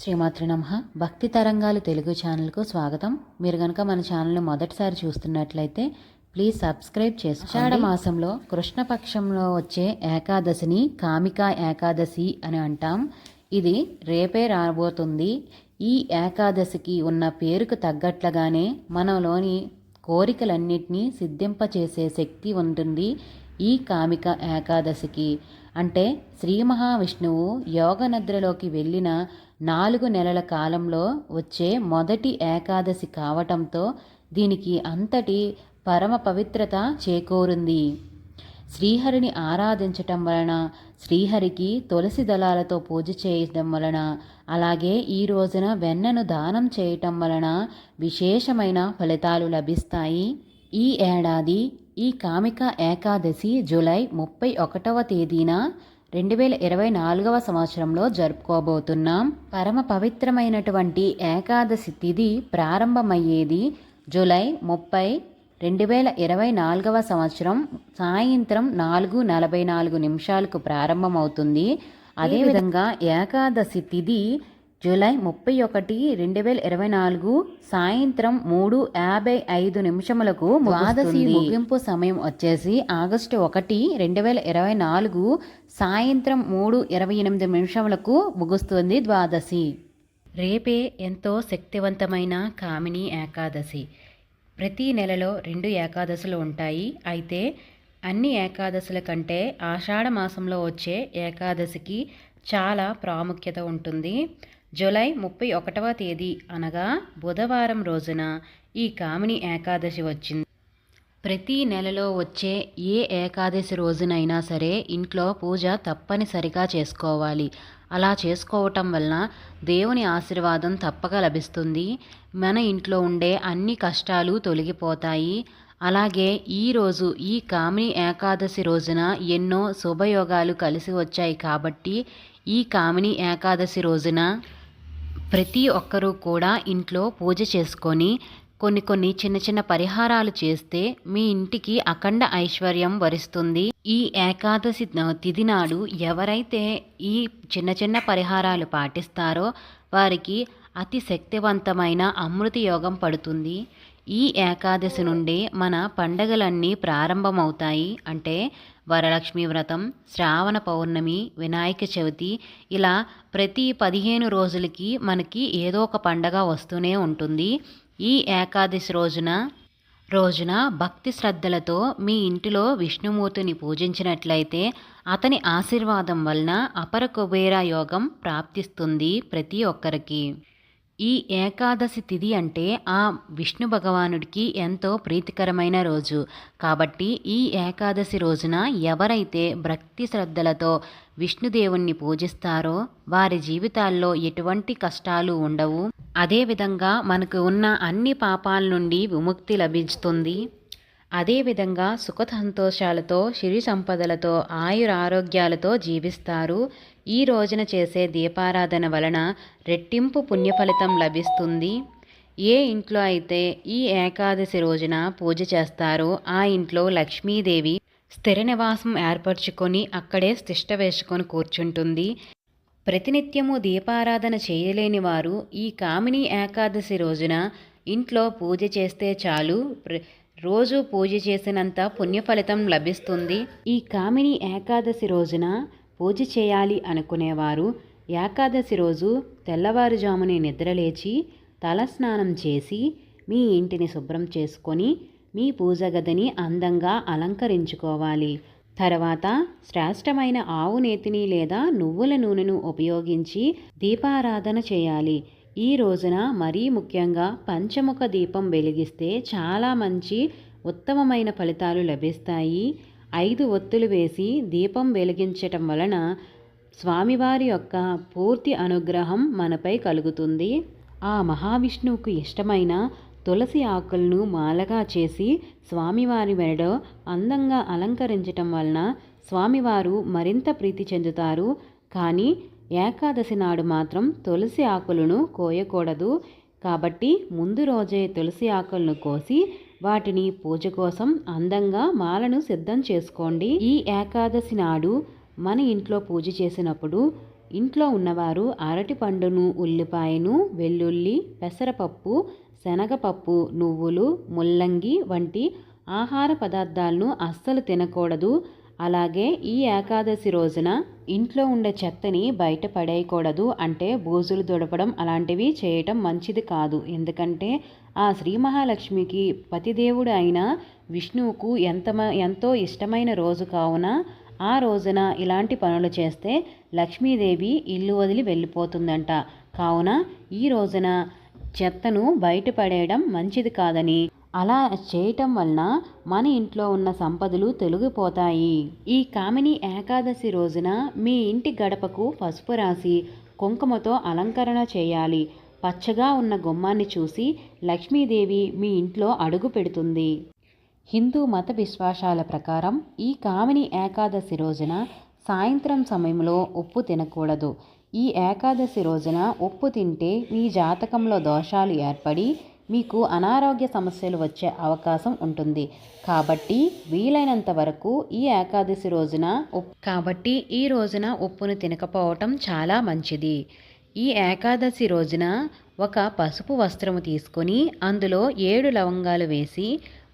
శ్రీమాతృ నమ. భక్తి తరంగాలు తెలుగు ఛానల్కు స్వాగతం. మీరు కనుక మన ఛానల్ని మొదటిసారి చూస్తున్నట్లయితే ప్లీజ్ సబ్స్క్రైబ్ చేసి ఆషాఢ మాసంలో కృష్ణపక్షంలో వచ్చే ఏకాదశిని కామికా ఏకాదశి అని అంటాం. ఇది రేపే రాబోతుంది. ఈ ఏకాదశికి ఉన్న పేరుకు తగ్గట్లుగానే మనలోని కోరికలన్నిటినీ సిద్ధింపచేసే శక్తి ఉంటుంది ఈ కామిక ఏకాదశికి. అంటే శ్రీ మహావిష్ణువు యోగ నిద్రలోకి వెళ్ళిన నాలుగు నెలల కాలంలో వచ్చే మొదటి ఏకాదశి కావటంతో దీనికి అంతటి పరమ పవిత్రత చేకూరింది. శ్రీహరిని ఆరాధించటం వలన శ్రీహరికి తులసి దళాలతో పూజ చేయటం వలన అలాగే ఈ రోజున వెన్నను దానం చేయటం వలన విశేషమైన ఫలితాలు లభిస్తాయి. ఈ ఏడాది ఈ కామిక ఏకాదశి జూలై ముప్పై ఒకటవ తేదీన రెండు వేల ఇరవై నాలుగవ సంవత్సరంలో జరుపుకోబోతున్నాం. పరమ పవిత్రమైనటువంటి ఏకాదశి తిథి ప్రారంభమయ్యేది జూలై ముప్పై రెండు వేల ఇరవై నాలుగవ సంవత్సరం సాయంత్రం నాలుగు నలభై నాలుగు నిమిషాలకు ప్రారంభమవుతుంది. అదేవిధంగా ఏకాదశి తిథి జూలై ముప్పై ఒకటి రెండు వేల ఇరవై నాలుగు సాయంత్రం మూడు యాభై ఐదు నిమిషములకు ద్వాదశి ముగింపు సమయం వచ్చేసి ఆగస్టు ఒకటి రెండు వేల ఇరవై నాలుగు సాయంత్రం మూడు ఇరవై ఎనిమిది నిమిషములకు ముగుస్తుంది ద్వాదశి. రేపే ఎంతో శక్తివంతమైన కామిని ఏకాదశి. ప్రతి నెలలో రెండు ఏకాదశులు ఉంటాయి. అయితే అన్ని ఏకాదశుల కంటే ఆషాఢ మాసంలో వచ్చే ఏకాదశికి చాలా ప్రాముఖ్యత ఉంటుంది. జూలై ముప్పై ఒకటవ తేదీ అనగా బుధవారం రోజున ఈ కామిని ఏకాదశి వచ్చింది. ప్రతి నెలలో వచ్చే ఏ ఏకాదశి రోజునైనా సరే ఇంట్లో పూజ తప్పనిసరిగా చేసుకోవాలి. అలా చేసుకోవటం వలన దేవుని ఆశీర్వాదం తప్పక లభిస్తుంది. మన ఇంట్లో ఉండే అన్ని కష్టాలు తొలగిపోతాయి. అలాగే ఈరోజు ఈ కామిని ఏకాదశి రోజున ఎన్నో శుభయోగాలు కలిసి వచ్చాయి కాబట్టి ఈ కామిని ఏకాదశి రోజున ప్రతి ఒక్కరూ కూడా ఇంట్లో పూజ చేసుకొని కొన్ని కొన్ని చిన్న చిన్న పరిహారాలు చేస్తే మీ ఇంటికి అఖండ ఐశ్వర్యం వరిస్తుంది. ఈ ఏకాదశి తిథి నాడు ఎవరైతే ఈ చిన్న చిన్న పరిహారాలు పాటిస్తారో వారికి అతి శక్తివంతమైన అమృత యోగం పడుతుంది. ఈ ఏకాదశి నుండి మన పండగలన్నీ ప్రారంభమవుతాయి. అంటే వరలక్ష్మి వ్రతం శ్రావణ పౌర్ణమి వినాయక చవితి ఇలా ప్రతి పదిహేను రోజులకి మనకి ఏదో ఒక పండగ వస్తూనే ఉంటుంది. ఈ ఏకాదశి రోజున రోజున భక్తి శ్రద్ధలతో మీ ఇంటిలో విష్ణుమూర్తిని పూజించినట్లయితే అతని ఆశీర్వాదం వలన అపర కుబేర యోగం ప్రాప్తిస్తుంది ప్రతి ఒక్కరికి. ఈ ఏకాదశి తిథి అంటే ఆ విష్ణు భగవానుడికి ఎంతో ప్రీతికరమైన రోజు. కాబట్టి ఈ ఏకాదశి రోజున ఎవరైతే భక్తి శ్రద్ధలతో విష్ణుదేవుణ్ణి పూజిస్తారో వారి జీవితాల్లో ఎటువంటి కష్టాలు ఉండవు. అదేవిధంగా మనకు ఉన్న అన్ని పాపాల నుండి విముక్తి లభిస్తుంది. అదేవిధంగా సుఖ సంతోషాలతో సిరి సంపదలతో ఆయుర ఆరోగ్యాలతో జీవిస్తారు. ఈ రోజున చేసే దీపారాధన వలన రెట్టింపు పుణ్యఫలితం లభిస్తుంది. ఏ ఇంట్లో అయితే ఈ ఏకాదశి రోజున పూజ చేస్తారో ఆ ఇంట్లో లక్ష్మీదేవి స్థిర నివాసం ఏర్పరచుకొని అక్కడే తిష్ట వేసుకొని కూర్చుంటుంది. ప్రతినిత్యము దీపారాధన చేయలేని వారు ఈ కామిని ఏకాదశి రోజున ఇంట్లో పూజ చేస్తే చాలు. రోజు పూజ చేసినంత పుణ్యఫలితం లభిస్తుంది. ఈ కామిని ఏకాదశి రోజున పూజ చేయాలి అనుకునేవారు. ఏకాదశి రోజు తెల్లవారుజామునే నిద్రలేచి తలస్నానం చేసి మీ ఇంటిని శుభ్రం చేసుకొని మీ పూజ గదిని అందంగా అలంకరించుకోవాలి. తర్వాత శ్రేష్టమైన ఆవు నేతిని లేదా నువ్వుల నూనెను ఉపయోగించి దీపారాధన చేయాలి. ఈ రోజున మరీ ముఖ్యంగా పంచముఖ దీపం వెలిగిస్తే చాలా మంచి ఉత్తమమైన ఫలితాలు లభిస్తాయి. ఐదు ఒత్తులు వేసి దీపం వెలిగించటం వలన స్వామివారి యొక్క పూర్తి అనుగ్రహం మనపై కలుగుతుంది. ఆ మహావిష్ణువుకు ఇష్టమైన తులసి ఆకులను మాలగా చేసి స్వామివారి మెడలో అందంగా అలంకరించటం వలన స్వామివారు మరింత ప్రీతి చెందుతారు. కానీ ఏకాదశి నాడు మాత్రం తులసి ఆకులను కోయకూడదు. కాబట్టి ముందు రోజే తులసి ఆకులను కోసి వాటిని పూజ కోసం అందంగా మాలను సిద్ధం చేసుకోండి. ఈ ఏకాదశి నాడు మన ఇంట్లో పూజ చేసినప్పుడు ఇంట్లో ఉన్నవారు అరటి పండును ఉల్లిపాయను వెల్లుల్లి పెసరపప్పు శనగపప్పు నువ్వులు ముల్లంగి వంటి ఆహార పదార్థాలను అస్సలు తినకూడదు. అలాగే ఈ ఏకాదశి రోజున ఇంట్లో ఉండే చెత్తని బయట పడేయకూడదు అంటే బూజులు దుడపడం అలాంటివి చేయటం మంచిది కాదు. ఎందుకంటే ఆ శ్రీ మహాలక్ష్మికి పతిదేవుడు అయిన విష్ణువుకు ఎంత ఎంతో ఇష్టమైన రోజు కావున ఆ రోజున ఇలాంటి పనులు చేస్తే లక్ష్మీదేవి ఇల్లు వదిలి వెళ్ళిపోతుందంట. కావున ఈ రోజున చెత్తను బయట పడేయడం మంచిది కాదని అలా చేయటం వలన మన ఇంట్లో ఉన్న సంపదలు తొలగిపోతాయి. ఈ కామిని ఏకాదశి రోజున మీ ఇంటి గడపకు పసుపు రాసి కుంకుమతో అలంకరణ చేయాలి. పచ్చగా ఉన్న గుమ్మాన్ని చూసి లక్ష్మీదేవి మీ ఇంట్లో అడుగు పెడుతుంది. హిందూ మత విశ్వాసాల ప్రకారం ఈ కామిని ఏకాదశి రోజున సాయంత్రం సమయంలో ఉప్పు తినకూడదు. ఈ ఏకాదశి రోజున ఉప్పు తింటే మీ జాతకంలో దోషాలు ఏర్పడి మీకు అనారోగ్య సమస్యలు వచ్చే అవకాశం ఉంటుంది. కాబట్టి వీలైనంత వరకు ఈ ఏకాదశి రోజున కాబట్టి ఈ రోజున ఉప్పును తినకపోవటం చాలా మంచిది. ఈ ఏకాదశి రోజున ఒక పసుపు వస్త్రము తీసుకొని అందులో ఏడు లవంగాలు వేసి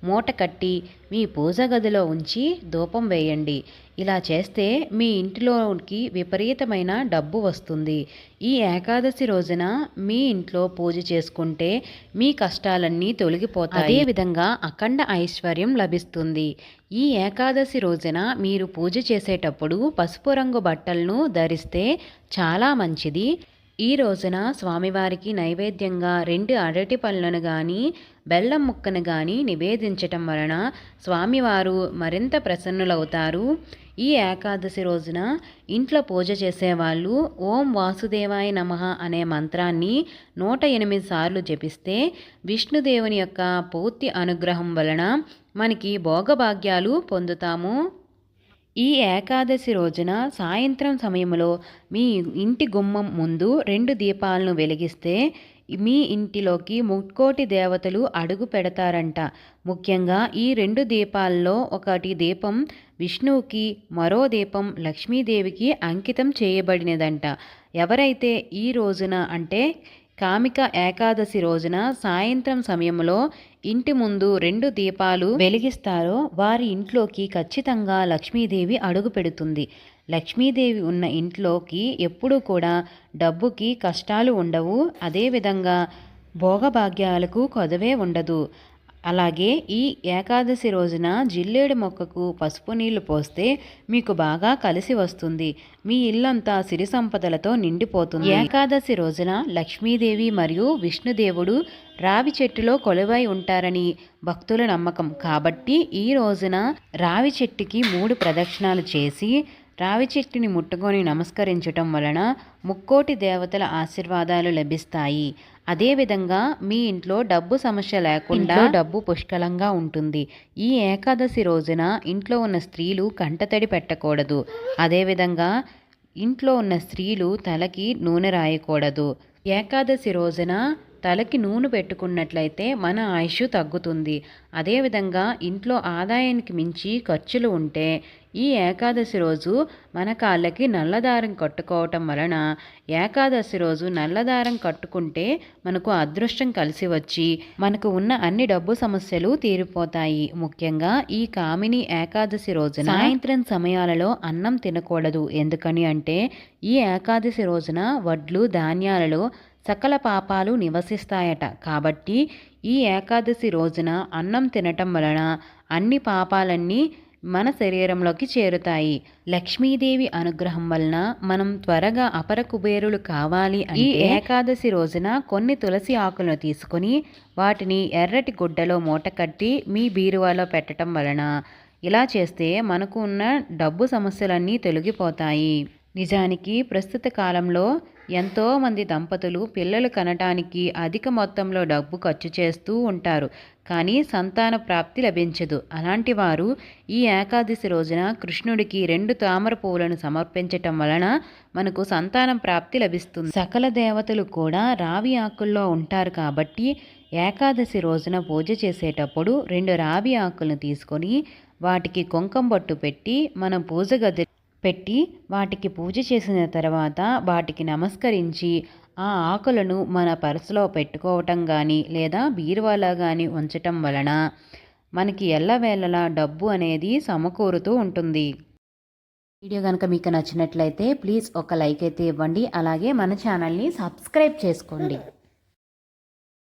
మూట కట్టి మీ పూజ గదిలో ఉంచి ధూపం వేయండి. ఇలా చేస్తే మీ ఇంటిలోకి విపరీతమైన డబ్బు వస్తుంది. ఈ ఏకాదశి రోజున మీ ఇంట్లో పూజ చేసుకుంటే మీ కష్టాలన్నీ తొలగిపోతాయి. అదేవిధంగా అఖండ ఐశ్వర్యం లభిస్తుంది. ఈ ఏకాదశి రోజున మీరు పూజ చేసేటప్పుడు పసుపు రంగు బట్టలను ధరిస్తే చాలా మంచిది. ఈ రోజున స్వామివారికి నైవేద్యంగా రెండు అరటి పళ్ళను కానీ బెల్లం ముక్కను కానీ నివేదించటం వలన స్వామివారు మరింత ప్రసన్నులవుతారు. ఈ ఏకాదశి రోజున ఇంట్లో పూజ చేసేవాళ్ళు ఓం వాసుదేవాయ నమ అనే మంత్రాన్ని నూట ఎనిమిది సార్లు జపిస్తే విష్ణుదేవుని యొక్క పూర్తి అనుగ్రహం వలన మనకి భోగభాగ్యాలు పొందుతాము. ఈ ఏకాదశి రోజున సాయంత్రం సమయంలో మీ ఇంటి గుమ్మం ముందు రెండు దీపాలను వెలిగిస్తే మీ ఇంటిలోకి ముక్కోటి దేవతలు అడుగు పెడతారంట. ముఖ్యంగా ఈ రెండు దీపాల్లో ఒకటి దీపం విష్ణువుకి మరో దీపం లక్ష్మీదేవికి అంకితం చేయబడినదంట. ఎవరైతే ఈ రోజున అంటే కామిక ఏకాదశి రోజున సాయంత్రం సమయంలో ఇంటి ముందు రెండు దీపాలు వెలిగిస్తారో వారి ఇంట్లోకి ఖచ్చితంగా లక్ష్మీదేవి అడుగు పెడుతుంది. లక్ష్మీదేవి ఉన్న ఇంట్లోకి ఎప్పుడూ కూడా డబ్బుకి కష్టాలు ఉండవు. అదేవిధంగా భోగభాగ్యాలకు కొదవే ఉండదు. అలాగే ఈ ఏకాదశి రోజున జిల్లేడు మొక్కకు పసుపు నీళ్ళు పోస్తే మీకు బాగా కలిసి వస్తుంది. మీ ఇల్లంతా సిరి సంపదలతో నిండిపోతుంది. ఏకాదశి రోజున లక్ష్మీదేవి మరియు విష్ణుదేవుడు రావి చెట్టులో కొలువై ఉంటారని భక్తుల నమ్మకం. కాబట్టి ఈ రోజున రావి చెట్టుకి మూడు ప్రదక్షిణాలు చేసి రావి చెట్టుని ముట్టుకొని నమస్కరించటం వలన ముక్కోటి దేవతల ఆశీర్వాదాలు లభిస్తాయి. అదేవిధంగా మీ ఇంట్లో డబ్బు సమస్య లేకుండా డబ్బు పుష్కలంగా ఉంటుంది. ఈ ఏకాదశి రోజున ఇంట్లో ఉన్న స్త్రీలు కంటతడి పెట్టకూడదు. అదేవిధంగా ఇంట్లో ఉన్న స్త్రీలు తలకి నూనె రాయకూడదు. ఏకాదశి రోజున తలకి నూనె పెట్టుకున్నట్లయితే మన ఆయుష్ తగ్గుతుంది. అదేవిధంగా ఇంట్లో ఆదాయానికి మించి ఖర్చులు ఉంటే ఈ ఏకాదశి రోజు మన కాళ్ళకి నల్లదారం కట్టుకోవటం వలన ఏకాదశి రోజు నల్లదారం కట్టుకుంటే మనకు అదృష్టం కలిసి వచ్చి మనకు ఉన్న అన్ని డబ్బు సమస్యలు తీరిపోతాయి. ముఖ్యంగా ఈ కామిని ఏకాదశి రోజున సాయంత్రం సమయాలలో అన్నం తినకూడదు. ఎందుకని అంటే ఈ ఏకాదశి రోజున వడ్లు ధాన్యాలలో సకల పాపాలు నివసిస్తాయట. కాబట్టి ఈ ఏకాదశి రోజున అన్నం తినటం వలన అన్ని పాపాలన్నీ మన శరీరంలోకి చేరుతాయి. లక్ష్మీదేవి అనుగ్రహం వలన మనం త్వరగా అపర కుబేరులు కావాలి ఈ ఏకాదశి రోజున కొన్ని తులసి ఆకులను తీసుకొని వాటిని ఎర్రటి గుడ్డలో మూట కట్టి మీ బీరువాలో పెట్టడం వలన ఇలా చేస్తే మనకు ఉన్న డబ్బు సమస్యలన్నీ తొలగిపోతాయి. నిజానికి ప్రస్తుత కాలంలో ఎంతోమంది దంపతులు పిల్లలు కనటానికి అధిక మొత్తంలో డబ్బు ఖర్చు చేస్తూ ఉంటారు. కానీ సంతాన ప్రాప్తి లభించదు. అలాంటి వారు ఈ ఏకాదశి రోజున కృష్ణుడికి రెండు తామర పువ్వులను సమర్పించటం వలన మనకు సంతానం ప్రాప్తి లభిస్తుంది. సకల దేవతలు కూడా రావి ఆకుల్లో ఉంటారు కాబట్టి ఏకాదశి రోజున పూజ చేసేటప్పుడు రెండు రావి ఆకులను తీసుకొని వాటికి కుంకం బొట్టు పెట్టి మనం పూజ గది పెట్టి వాటికి పూజ చేసిన తర్వాత వాటికి నమస్కరించి ఆ ఆకులను మన పర్సులో పెట్టుకోవటం కానీ లేదా బీరువాలా కానీ ఉంచటం వలన మనకి ఎల్లవేళలా డబ్బు అనేది సమకూరుతూ ఉంటుంది. వీడియో కనుక మీకు నచ్చినట్లయితే ప్లీజ్ ఒక లైక్ అయితే ఇవ్వండి. అలాగే మన ఛానల్ని సబ్స్క్రైబ్ చేసుకోండి.